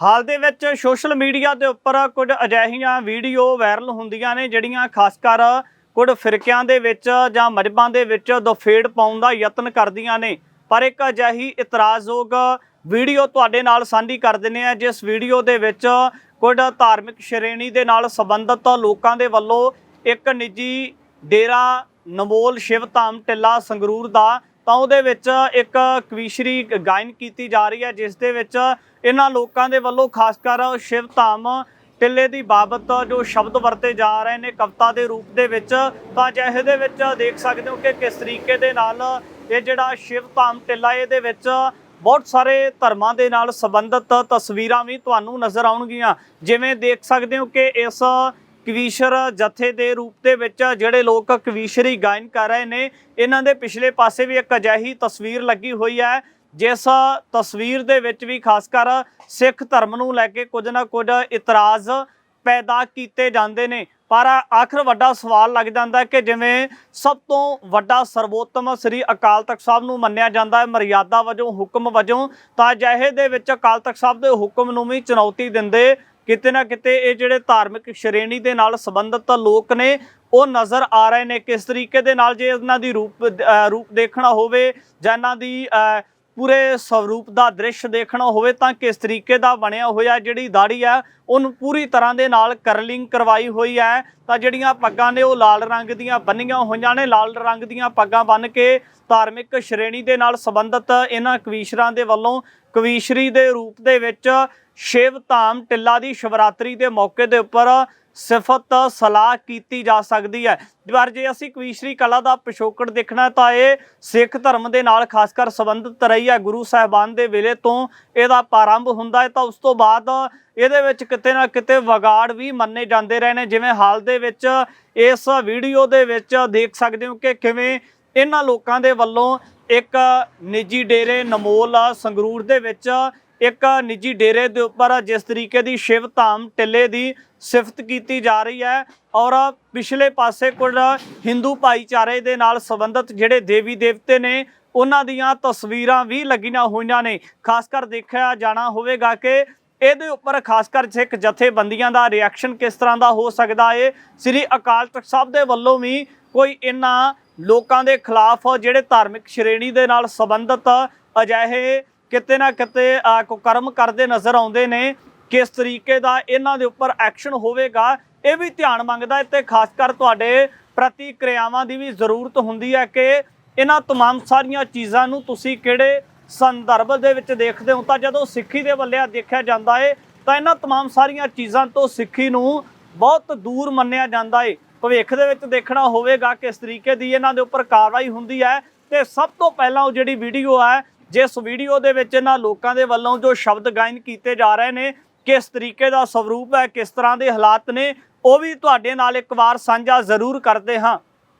ਹਾਲ ਦੇ ਵਿੱਚ social media ਦੇ ਉੱਪਰ ਕੁਝ ਅਜਿਹੀਆਂ ਵੀਡੀਓ ਵਾਇਰਲ ਹੁੰਦੀਆਂ ਨੇ ਜਿਹੜੀਆਂ ਖਾਸ ਕਰ ਕੁਝ ਫਿਰਕਿਆਂ ਦੇ ਵਿੱਚ ਜਾਂ ਮਜਬਾਂ ਦੇ ਵਿੱਚ ਦਫੇੜ ਪਾਉਣ ਦਾ ਯਤਨ ਕਰਦੀਆਂ ਨੇ। ਪਰ ਇੱਕ ਅਜਿਹੀ ਇਤਰਾਜ਼ਯੋਗ ਵੀਡੀਓ ਤੁਹਾਡੇ ਨਾਲ ਸਾਂਝੀ ਕਰ ਦਿੰਦੇ ਆ ਜਿਸ ਵੀਡੀਓ ਦੇ ਵਿੱਚ ਕੁਝ ਧਾਰਮਿਕ ਸ਼੍ਰੇਣੀ ਦੇ ਨਾਲ ਸੰਬੰਧਿਤ ਲੋਕਾਂ ਦੇ ਵੱਲੋਂ ਇੱਕ ਨਿੱਜੀ ਡੇਰਾ ਨਮੋਲ ਸ਼ਿਵ ਧਾਮ ਟਿੱਲਾ ਸੰਗਰੂਰ ਦਾ ਤਾਂ ਉਹਦੇ ਵਿੱਚ ਇੱਕ ਕਵੀਸ਼ਰੀ ਗਾਇਨ ਕੀਤੀ ਜਾ ਰਹੀ ਹੈ, ਜਿਸ ਦੇ ਵਿੱਚ ਇਹਨਾਂ ਲੋਕਾਂ ਦੇ ਵੱਲੋਂ ਖਾਸ ਕਰ ਸ਼ਿਵ ਧਾਮ ਟਿੱਲੇ ਦੀ ਬਾਬਤ ਜੋ ਸ਼ਬਦ ਵਰਤੇ ਜਾ ਰਹੇ ਨੇ ਕਵਿਤਾ ਦੇ ਰੂਪ ਦੇ ਵਿੱਚ, ਤਾਂ ਜਿਹੇ ਦੇ ਵਿੱਚ ਦੇਖ ਸਕਦੇ ਹੋ ਕਿ ਕਿਸ ਤਰੀਕੇ ਦੇ ਨਾਲ ਇਹ ਜਿਹੜਾ ਸ਼ਿਵ ਧਾਮ ਟਿੱਲਾ ਇਹਦੇ ਵਿੱਚ ਬਹੁਤ ਸਾਰੇ ਧਰਮਾਂ ਦੇ ਨਾਲ ਸੰਬੰਧਿਤ ਤਸਵੀਰਾਂ ਵੀ ਤੁਹਾਨੂੰ ਨਜ਼ਰ ਆਉਣਗੀਆਂ। ਜਿਵੇਂ ਦੇਖ ਸਕਦੇ ਹੋ ਕਿ ਇਸ ਕਵੀਸ਼ਰ ਜਥੇ ਦੇ ਰੂਪ ਦੇ ਵਿੱਚ ਜਿਹੜੇ ਲੋਕ ਕਵੀਸ਼ਰੀ ਗਾਇਨ ਕਰ ਰਹੇ ਨੇ, ਇਹਨਾਂ ਦੇ ਪਿਛਲੇ ਪਾਸੇ ਵੀ ਇੱਕ ਅਜਿਹੀ ਤਸਵੀਰ ਲੱਗੀ ਹੋਈ ਹੈ, ਜਿਸ ਤਸਵੀਰ ਦੇ ਵਿੱਚ ਵੀ ਖਾਸ ਕਰ ਸਿੱਖ ਧਰਮ ਨੂੰ ਲੈ ਕੇ ਕੁਝ ਨਾ ਕੁਝ ਇਤਰਾਜ਼ ਪੈਦਾ ਕੀਤੇ ਜਾਂਦੇ ਨੇ। ਪਰ ਆਖਰ ਵੱਡਾ ਸਵਾਲ ਲੱਗ ਜਾਂਦਾ ਕਿ ਜਿਵੇਂ ਸਭ ਤੋਂ ਵੱਡਾ ਸਰਵੋਤਮ ਸ੍ਰੀ ਅਕਾਲ ਤਖਤ ਸਾਹਿਬ ਨੂੰ ਮੰਨਿਆ ਜਾਂਦਾ ਹੈ, ਮਰਿਆਦਾ ਵਜੋਂ, ਹੁਕਮ ਵਜੋਂ, ਤਾਂ ਅਜਿਹੇ ਦੇ ਵਿੱਚ ਅਕਾਲ ਤਖਤ ਸਾਹਿਬ ਦੇ ਹੁਕਮ ਨੂੰ ਵੀ ਚੁਣੌਤੀ ਦਿੰਦੇ ਕਿਤੇ ਨਾ ਕਿਤੇ ਇਹ ਜਿਹੜੇ ਧਾਰਮਿਕ ਸ਼੍ਰੇਣੀ ਦੇ ਨਾਲ ਸੰਬੰਧਿਤ ਲੋਕ ਨੇ, ਉਹ ਨਜ਼ਰ ਆ ਰਹੇ ਨੇ ਕਿਸ ਤਰੀਕੇ ਦੇ ਨਾਲ ਜੇ ਇਹਨਾਂ ਦੀ ਰੂਪ ਰੂਪ ਦੇਖਣਾ ਹੋਵੇ ਜਾਂ ਇਹਨਾਂ ਦੀ ਪੂਰੇ ਸਵਰੂਪ ਦਾ ਦ੍ਰਿਸ਼ ਦੇਖਣਾ ਹੋਵੇ ਤਾਂ ਕਿਸ ਤਰੀਕੇ ਦਾ ਬਣਿਆ ਹੋਇਆ ਜਿਹੜੀ ਦਾੜੀ ਆ, ਉਹਨੂੰ ਪੂਰੀ ਤਰ੍ਹਾਂ ਦੇ ਨਾਲ ਕਰਲਿੰਗ ਕਰਵਾਈ ਹੋਈ ਹੈ। ਤਾਂ ਜਿਹੜੀਆਂ ਪੱਗਾਂ ਨੇ ਉਹ ਲਾਲ ਰੰਗ ਦੀਆਂ ਬੰਨੀਆਂ ਹੋਈਆਂ ਨੇ, ਲਾਲ ਰੰਗ ਦੀਆਂ ਪੱਗਾਂ ਬੰਨ ਕੇ ਧਾਰਮਿਕ ਸ਼੍ਰੇਣੀ ਦੇ ਨਾਲ ਸੰਬੰਧਿਤ ਇਹਨਾਂ ਕਵੀਸ਼ਰਾਂ ਦੇ ਵੱਲੋਂ ਕਵੀਸ਼ਰੀ ਦੇ ਰੂਪ ਦੇ ਵਿੱਚ ਸ਼ਿਵ ਧਾਮ ਟਿੱਲਾ ਦੀ ਸ਼ਿਵਰਾਤਰੀ ਦੇ ਮੌਕੇ ਦੇ ਉੱਪਰ ਸਿਫਤ ਸਲਾਹ ਕੀਤੀ ਜਾ ਸਕਦੀ ਹੈ। ਪਰ ਜੇ ਅਸੀਂ ਕਵੀਸ਼ਰੀ ਕਲਾ ਦਾ ਪਿਛੋਕੜ ਦੇਖਣਾ ਤਾਂ ਇਹ ਸਿੱਖ ਧਰਮ ਦੇ ਨਾਲ ਖਾਸ ਕਰ ਸੰਬੰਧਿਤ ਰਹੀ ਹੈ। ਗੁਰੂ ਸਾਹਿਬਾਨ ਦੇ ਵੇਲੇ ਤੋਂ ਇਹਦਾ ਪ੍ਰਾਰੰਭ ਹੁੰਦਾ ਹੈ ਤਾਂ ਉਸ ਤੋਂ ਬਾਅਦ ਇਹਦੇ ਵਿੱਚ ਕਿਤੇ ਨਾ ਕਿਤੇ ਵਿਗਾੜ ਵੀ ਮੰਨੇ ਜਾਂਦੇ ਰਹੇ ਨੇ। ਜਿਵੇਂ ਹਾਲ ਦੇ ਵਿੱਚ ਇਸ ਵੀਡੀਓ ਦੇ ਵਿੱਚ ਦੇਖ ਸਕਦੇ ਹੋ ਕਿ ਕਿਵੇਂ ਇਹਨਾਂ ਲੋਕਾਂ ਦੇ ਵੱਲੋਂ ਇੱਕ ਨਿੱਜੀ ਡੇਰੇ ਨਮੋਲ ਸੰਗਰੂਰ ਦੇ ਵਿੱਚ। ਇੱਕ ਨਿੱਜੀ ਡੇਰੇ ਦੇ ਉੱਪਰ ਜਿਸ ਤਰੀਕੇ ਦੀ ਸ਼ਿਵ ਧਾਮ ਟਿੱਲੇ ਦੀ ਸਿਫਤ ਕੀਤੀ ਜਾ ਰਹੀ ਹੈ ਔਰ ਪਿਛਲੇ ਪਾਸੇ ਕੁਝ ਹਿੰਦੂ ਭਾਈਚਾਰੇ ਦੇ ਨਾਲ ਸੰਬੰਧਿਤ ਜਿਹੜੇ ਦੇਵੀ ਦੇਵਤੇ ਨੇ, ਉਹਨਾਂ ਦੀਆਂ ਤਸਵੀਰਾਂ ਵੀ ਲੱਗੀਆਂ ਹੋਈਆਂ ਨੇ। ਖਾਸ ਕਰ ਦੇਖਿਆ ਜਾਣਾ ਹੋਵੇਗਾ ਕਿ ਇਹਦੇ ਉੱਪਰ ਖਾਸ ਕਰ ਸਿੱਖ ਜਥੇਬੰਦੀਆਂ ਦਾ ਰਿਐਕਸ਼ਨ ਕਿਸ ਤਰ੍ਹਾਂ ਦਾ ਹੋ ਸਕਦਾ ਏ, ਸ੍ਰੀ ਅਕਾਲ ਤਖਤ ਸਾਹਿਬ ਦੇ ਵੱਲੋਂ ਵੀ ਕੋਈ ਇਹਨਾਂ ਲੋਕਾਂ ਦੇ ਖਿਲਾਫ ਜਿਹੜੇ ਧਾਰਮਿਕ ਸ਼੍ਰੇਣੀ ਦੇ ਨਾਲ ਸੰਬੰਧਿਤ ਅਜਿਹੇ ਕਿਤੇ ਨਾ ਕਿਤੇ ਅ, ਕੁਕਰਮ ਕਰਦੇ ਨਜ਼ਰ ਆਉਂਦੇ ਨੇ ਕਿਸ ਤਰੀਕੇ ਦਾ ਇਹਨਾਂ ਦੇ ਉੱਪਰ ਐਕਸ਼ਨ ਹੋਵੇਗਾ ਇਹ ਵੀ ਧਿਆਨ ਮੰਗਦਾ ਹੈ ਤੇ ਖਾਸ ਕਰ ਤੁਹਾਡੇ ਪ੍ਰਤੀਕਿਰਿਆਵਾਂ ਦੀ ਵੀ ਜ਼ਰੂਰਤ ਹੁੰਦੀ ਹੈ ਕਿ ਇਹਨਾਂ तमाम ਸਾਰੀਆਂ ਚੀਜ਼ਾਂ ਨੂੰ ਤੁਸੀਂ ਕਿਹੜੇ ਸੰਦਰਭ ਦੇ ਵਿੱਚ ਦੇਖਦੇ ਹੋ ਤਾਂ ਜਦੋਂ ਸਿੱਖੀ ਦੇ ਵੱਲਿਆ ਦੇਖਿਆ ਜਾਂਦਾ ਹੈ ਤਾਂ ਇਹਨਾਂ तमाम ਸਾਰੀਆਂ ਚੀਜ਼ਾਂ ਤੋਂ ਸਿੱਖੀ ਨੂੰ ਬਹੁਤ ਦੂਰ ਮੰਨਿਆ ਜਾਂਦਾ ਹੈ ਭਵਿੱਖ ਦੇ ਵਿੱਚ ਦੇਖਣਾ ਹੋਵੇਗਾ ਕਿਸ ਤਰੀਕੇ ਦੀ ਇਹਨਾਂ ਦੇ ਉੱਪਰ ਕਾਰਵਾਈ ਹੁੰਦੀ ਹੈ। ਤੇ ਸਭ ਤੋਂ ਪਹਿਲਾਂ ਉਹ ਜਿਹੜੀ ਵੀਡੀਓ ਹੈ, ਜਿਸ ਵੀਡੀਓ ਦੇ ਵਿੱਚ ਇਹਨਾਂ ਲੋਕਾਂ ਦੇ ਵੱਲੋਂ ਜੋ ਸ਼ਬਦ ਗਾਇਨ ਕੀਤੇ ਜਾ ਰਹੇ ਨੇ, ਕਿਸ ਤਰੀਕੇ ਦਾ ਸਵਰੂਪ ਹੈ, ਕਿਸ ਤਰ੍ਹਾਂ ਦੇ ਹਾਲਾਤ ਨੇ, ਉਹ ਵੀ ਤੁਹਾਡੇ ਨਾਲ ਇੱਕ ਵਾਰ ਸਾਂਝਾ ਜ਼ਰੂਰ ਕਰਦੇ ਹਾਂ।